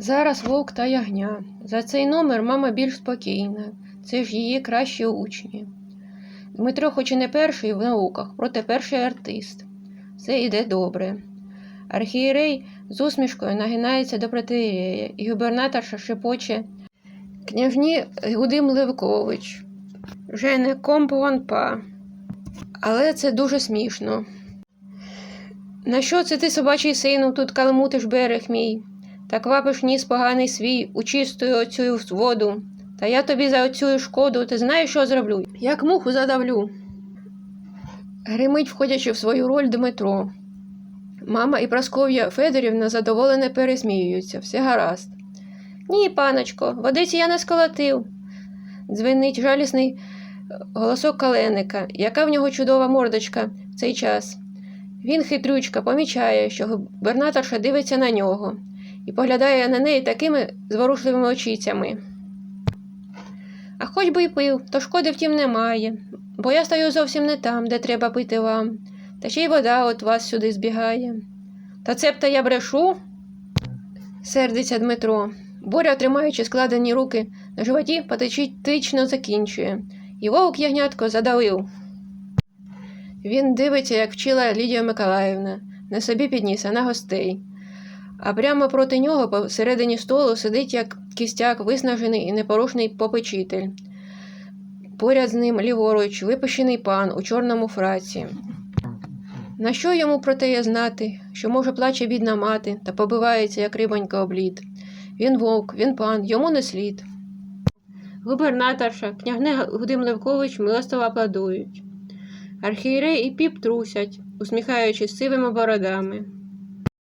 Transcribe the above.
Зараз вовк та ягня. За цей номер мама більш спокійна. Це ж її кращі учні. Дмитро, хоч і не перший в науках, проте перший артист. Все йде добре. Архієрей з усмішкою нагинається до протиєрея, і губернаторша шепоче княжні Гудим Левкович. Вже не компуанпа. Але це дуже смішно. На що це ти, собачий сину, тут каламутиш берег мій? Та квапиш ніс поганий свій у чистую оцю воду. Та я тобі за оцю шкоду, ти знаєш, що зроблю? Як муху задавлю. Гримить, входячи в свою роль Дмитро. Мама і Прасков'я Федорівна задоволено пересміюються, все гаразд. Ні, паночко, водиці я не сколотив. Дзвенить жалісний голосок каленика, яка в нього чудова мордочка в цей час. Він хитрючка помічає, що губернаторша дивиться на нього і поглядає на неї такими зворушливими очицями. А хоч би й пив, то шкоди втім немає, бо я стою зовсім не там, де треба пити вам, та ще й вода от вас сюди збігає. Та цебто я брешу, сердиться Дмитро. Боря, тримаючи складені руки на животі, патетично закінчує. І вовк ягнятко задавив. Він дивиться, як вчила Лідія Миколаївна, не собі підніс, а на гостей. А прямо проти нього посередині столу сидить як кістяк, виснажений і непорушний попечитель. Поряд з ним ліворуч випущений пан у чорному фраці. На що йому про те є знати, що, може, плаче бідна мати та побивається, як рибонька облід. Він вовк, він пан, йому не слід. Губернаторша, княгне Гудим Левкович милостиво аплодують. Архієрей і піп трусять, усміхаючись сивими бородами.